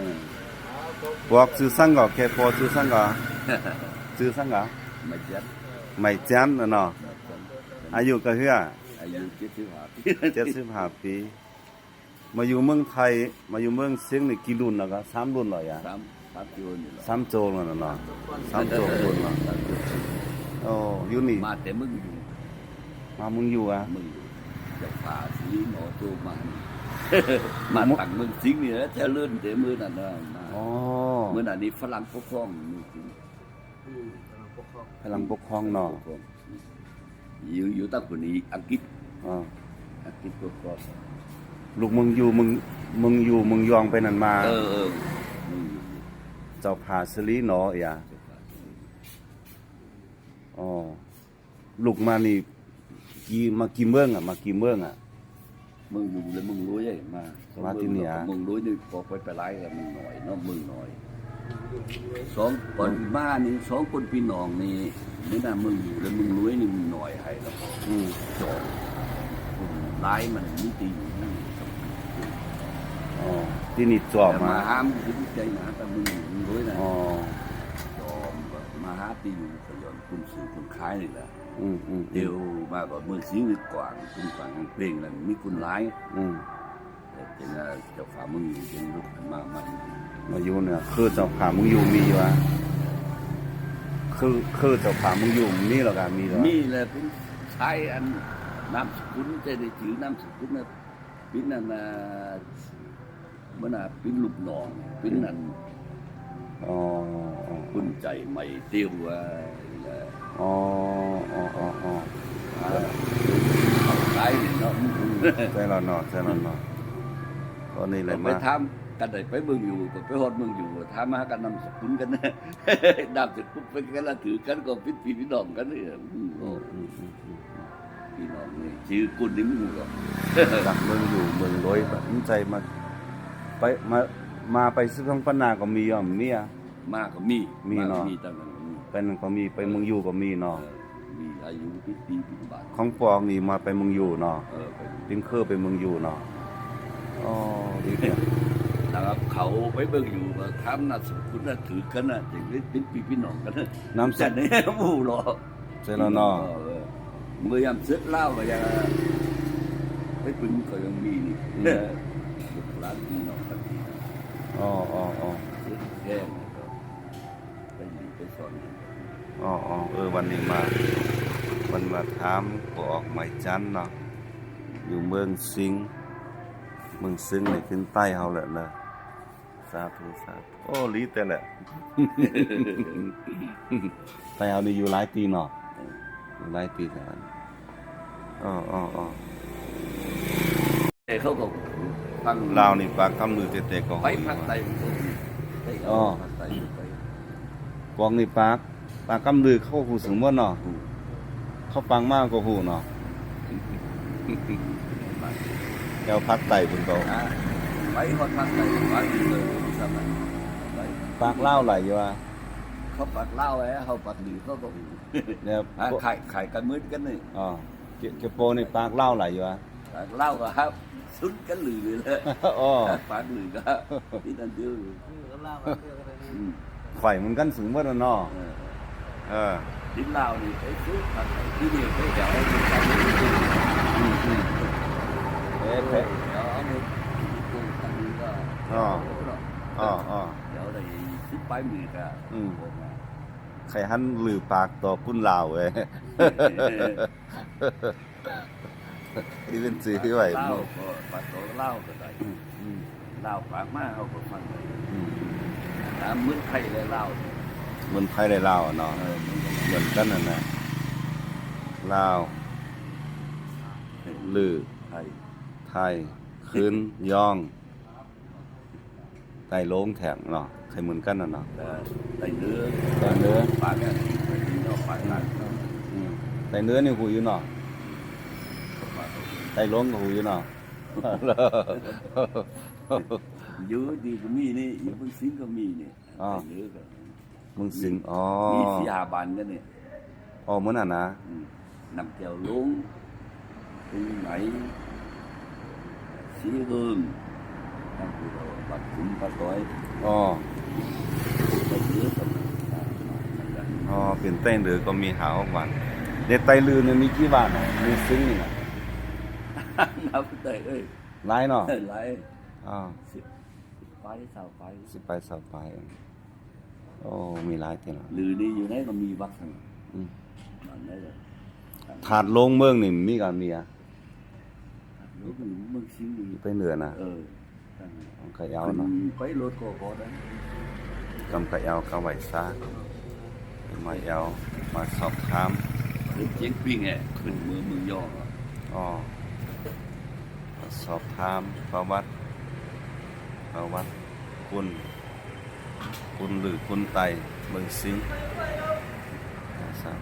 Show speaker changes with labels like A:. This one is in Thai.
A: ออ
B: พวกซื้อสังก็แค่พอซื้อสังก็ซื้อสังก็
A: ไม่เจ็ด
B: ไม่จันน่ะเนาะอายุก็เฮือ
A: อายุเจ็ดสิบห้าปี
B: 75ปี มาอยู่เมืองไทย มาอยู่เมืองเชียงนี่กี่รุ่นแล้วก็สามรุ่นแล้วอย่า
A: สามสามปีนี่แหละ
B: สามโจงแล้วเนาะสามโจงรุ่นเนาะโอ้อยู่นี่
A: มาแต่มึงอยู่
B: มามึงอยู่อะ
A: มึงอยู่จะป่าสีหมอตัวมานี่ มาตั้งมึงสิงนี่แหละจะเลื่อนแต่มือนั่นนะมา
B: อ๋อ
A: มือนั่นนี่ฝรั่งปกครองมือจริง
B: พลังปกครองเนาะ
A: ปกครองอยู่อยู่ตั้งคนนี้อังกฤษ
B: อ๋อ
A: อังกฤษปกครอง
B: ลูกมึงอยู่มึงมึงอยู่มึงยองไปนั่นมา
A: เออเออมึงอยู่
B: เจ้าผาสลีเนาะอย่า
A: จะป่าสี
B: อ๋อลูกมานี่กี่มากี่เมืองอะ มากี่เมืองอะ
A: มึงอยู่แล้วมึงรู้ยังมา
B: มาที่เนี่ย
A: มึงรู้นี่พอไปไปไล่แล้วมึงหน่อยเนาะมึงหน่อยสองคนบ้านนี่สองคนพี่น้องนี่นี่นะมึงอยู่แล้วมึงรู้นี่มึงหน่อยให้แล้วพอ
B: อืม
A: จบไล่มันนี่ตีอยู่นี่
B: อ๋อที่นี่จอบ
A: แต่
B: มา
A: มาห้ามคือใจนะแต่มึงมึงรู้นะ
B: อ๋อ
A: จอมแบบ มาหาตีอยู่ขยอนคุณสื่อคุณขายนี่แหละ
B: อืมอืม
A: เดียวมาก็มือสิงนึกกว่างคุณกว่างเพลงนั้นมีคุณร้าย
B: อืม
A: แต่เป็นว่าเจ้าฝ่ามึงอยู่เป็นลูกมันมามัน
B: มาอยู่เนี่ยคือเจ้าผามึงอยู่มีวะคือคือเจ้าผามึงอยู่มีหรอกอะมีหรอ
A: มีแหละเป็นชายอันนามสกุลจะได้ถือนามสกุลนะเป็นนั่นนะมันน่ะเป็นลูกน้องเป็นนั่น
B: อ๋อ
A: คุณใจไม่เตียวว่า
B: อ๋ออ๋ออ๋ออ๋อ
A: ขายเนาะ
B: ใจเราเนาะใจเราเนาะตอนนี้เลยมาไป
A: ทำกันได้ไปเมืองอยู่ไปฮอดเมืองอยู่ทำมากันนำสกุลกันนะนำสกุลเป็นกันละถือกันก็พิดพี่น้องกันนี่อืมโอ้
B: อืมอืมอืม
A: พี่น้องนี่ชื่อกุลนี่มึงหรอก
B: จากเมืองอยู่เมืองร้อยแบบใจมาไปมามาไปซื้อของปนาก็มีอะมีอะ
A: มากก็มี
B: มีเนาะ
A: มีตั้งนั้นมี
B: ไปนั่นก็มีไปเมืองอยู่ก็มี
A: เอ
B: เนาะ
A: อมีอายุพิปีพิบาท
B: ของปองนี่มาไปเมืองอยู่เนาะ
A: เออไป
B: ติงเคอร์ไปเมืองอยู่เนาะอ๋อดีเนี่ย
A: นะครับเขาไปเบิ่งอยู่ก็ทำน่ะสกุลน่ะถือกันน่ะอย่างนี้เป็นพี่พี่น้องกันนะ
B: น้ำ
A: แต่
B: ใส
A: เนี่ยหมู่หรอ
B: ใช่แล้วเนาะ
A: เออเมื่อยามเสร็จเหล้าก็ยังไปปึงก็ยังมีนี่เออลูกหลานพี่น้องกัน สอน
B: อ๋ออ๋อเออวันนี้มาวันมาถามก็ออกหมายจันทน์เนาะอยู่เมืองสิงห์เมืองสิงห์นี่ขึ้นใต้เฮาแหละนะสาธุสาธุโอ้ลีแต่แหละใต้เฮานี่อยู่หลายปีเนาะอยู่หลายปีแล้วอ๋ออ๋ออ๋อ
A: แต่เขาก็ฟัง
B: ลาวนี่ปากคำมือเตะๆก็
A: ไปภาคใต้มันก็มีไป
B: อ๋อ
A: ภาคใต้ไป
B: กองนี่ปากปากคำลือเข้าหูสูงบ่เนาะเขาฟังมากกว่าหูเนาะแก้วพักไตเพิ่นก็
A: อ่าไปฮอดภาคใต้ภาคเหนือสมัยไป
B: ปากเล่าวไหลอยู่ว่า
A: เขาปักเหล้าไว้เขาปักหลีเขาก็
B: เนี่ย
A: อ่าขายขายกันมืดกันนี่
B: อ๋อเกเกโปนี่ปากเล่าวไหลอยู่ว่า
A: ปักเหล้าก็ครับสุดกันหลือเลย
B: อ๋อ
A: ปากหลือก็ที่นั่นเดียวอื ม
B: ไฟมันกันสูงบ่เนาะ
A: อ
B: เออ
A: ที่เหล้านี่ไปซื้อผักไทยที่นี่ไปเดี๋ยวเอาไปทำ
B: อืมอืมเอ๊ะ
A: เดี๋
B: เอ๊ะ
A: ยวเอาไปปลูกทางนี้ก็
B: อ๋ออ๋ออ๋อ
A: เดี๋ยวได้ซื้อไปหมื่นก็
B: อืมใครหันลือปากต่อปุ้นลาวเว้ยที่เป็นสีที่ไหว
A: เล้าก็ปากตัวเล้าก็ได้เล้าปากมากเขาก็ฟังเลย
B: อืม
A: น้ำมืดไทยเลยเหล้าเนี่ย
B: มันไทยได้ลาวอะเนาะ
A: เออมันก็
B: เหมือนกันนั่นนะลาวลือ
A: ไทย
B: ไทยคืนย่องไต้โลงแถงเนาะใครเหมือนกันน่ะเนาะ
A: แต่ไตเนื้อ
B: ไต้เนื้อ
A: ปากเนี่ยไปกินนอกปากหลังเนาะ
B: อืมไต้เนื้อนี่หูอยู่เนาะ
A: ปาก
B: ไต้โลงก็หูอยู่เนาะ
A: เยอะดีก็มีนี่อยู่บนซิงก็มีนี่
B: อ๋อ
A: ไตเนื้อก็
B: มึงสิงอ๋อ
A: มีสีหาบันกันเนี่ย
B: อ๋อเหมือนน่ะนะ
A: อืมนำแก้วลงเป็นไหนสีเฮิงนั่นคือเราบัดคุ้มปลาต้อย
B: อ๋อ
A: ไปเยอะกันอ่ามันกัน
B: อ๋อเป็นเต้นหรือก็มีหาออกวันเด็ดไตลือเนี่ยมีกี่วันอะมีซึ้งนี่นะ
A: นับได้เอ้ย
B: หลายเนาะ
A: หลาย
B: อ๋อ
A: สิบ ไฟเสาไฟ
B: สิไปสบไปโอ้มีหลายทีละ
A: หรือนี่อยู่ไหนก็มีวัดทั้ง
B: อืม
A: นั้นได้เลย
B: ถาดลงเมืองนี่มีกับเมีย
A: รู้มันมึงซิงดู
B: ไปเหนือนะ
A: เออ
B: ขยาว
A: มัน
B: เนาะ
A: ไปรถก็พอได้
B: กำขยาวกำไหวซามาเอามาสอบถาม
A: เห็นเจ๊งปิ้งไงขึ้นมือมือย่อ
B: อ๋อมาสอบถามประวัติ เราวัดคุณคุณหรือคุณไตเมืองสิงนะครับ